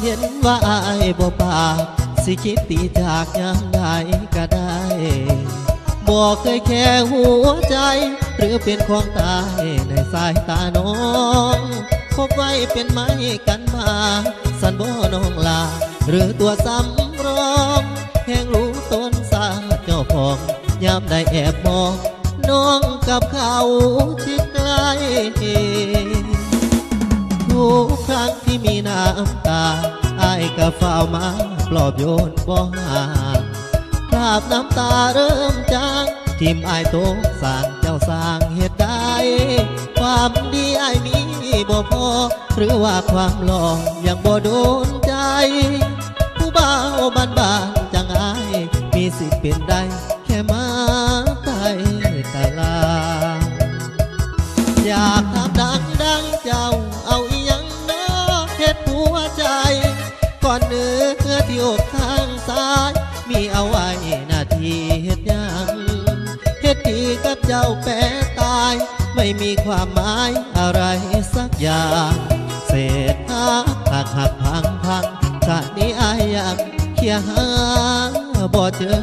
เห็นว่าอายบ่ปาก สิคิดตีจากยามใดก็ได้บอกเคยแค่หัวใจ หรือเป็นของตายในสายตาน้องพบไว้เป็นไม้กันมา สันบ่น้องลา หรือตัวสำรองแห่งรู้ต้นสาเจ้าของยามได้แอบมอง น้องกับเขาชิดใกล้ มีน้ำตาอายก็เฝ้ามาปลอบโยนบ่ห่างคราบน้ำตาเริ่มจางทิมอายตกสร้างเจ้าสร้างเหตุใดความดีอายมีบ่พอหรือว่าความหล่อยังบ่โดนใจ ผู้บ่าวบ้านบ้านจังอายมีสิทธิ์เป็นได้ ม่มีความหมายอะไรสักอย่าง เศษหักหักหักพังพังชาตินี้อายยังเคียหาบ่เจอ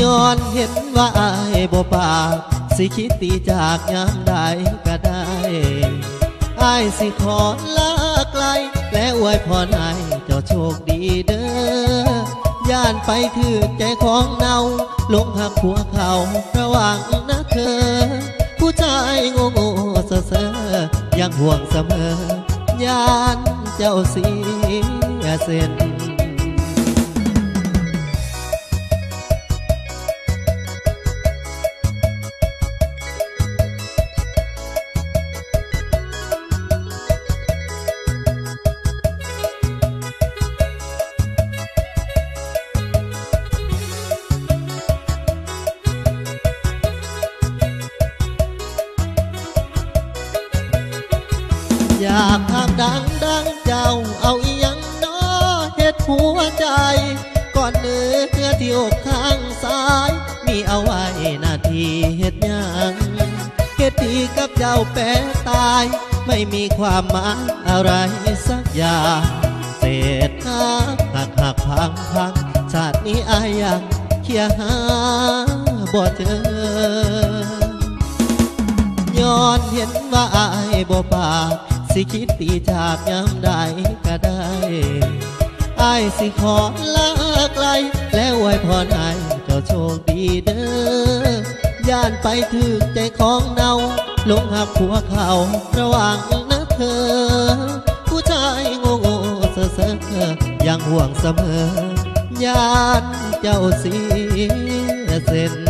ย้อนเห็นว่าอายบ่ปาก สิคิดตีจากยามใดก็ได้อายสิขอลาไกล และอวยพรให้เจ้าโชคดีเด้อ ย่านไปถือใจของเนาลงหักหัวเขาระวังนะเธอ ผู้ชายโง่โง่เสเสอยังห่วงเสมอ ย่านเจ้าเสียเส้น อยากทำดังดังเจ้าเอาอียังน้อเฮ็ดหัวใจ ก่อนเนื้อเพื่อที่อกข้างซ้าย มีเอาไว้หน้าที่เฮ็ดยังเฮ็ดดีกับเจ้าแปรตาย ไม่มีความหมายอะไรสักอย่างเศษหักหักหักพังพังชาตินี้อายยังเคียหาบ่เจอย้อนเห็นว่าอายบ่ปาก สิคิดตีจากยามใดก็ได้อายสิขอลาไกล แล้วไว้พรให้เจ้าโชคดีเด้อย่านไปถึกใจของเนาลงหักหัวเขาระหว่างนะเธอ ผู้ชายโง่โง่เซ่อเซ่อยังห่วงเสมอ ย่านเจ้าเสียเส้น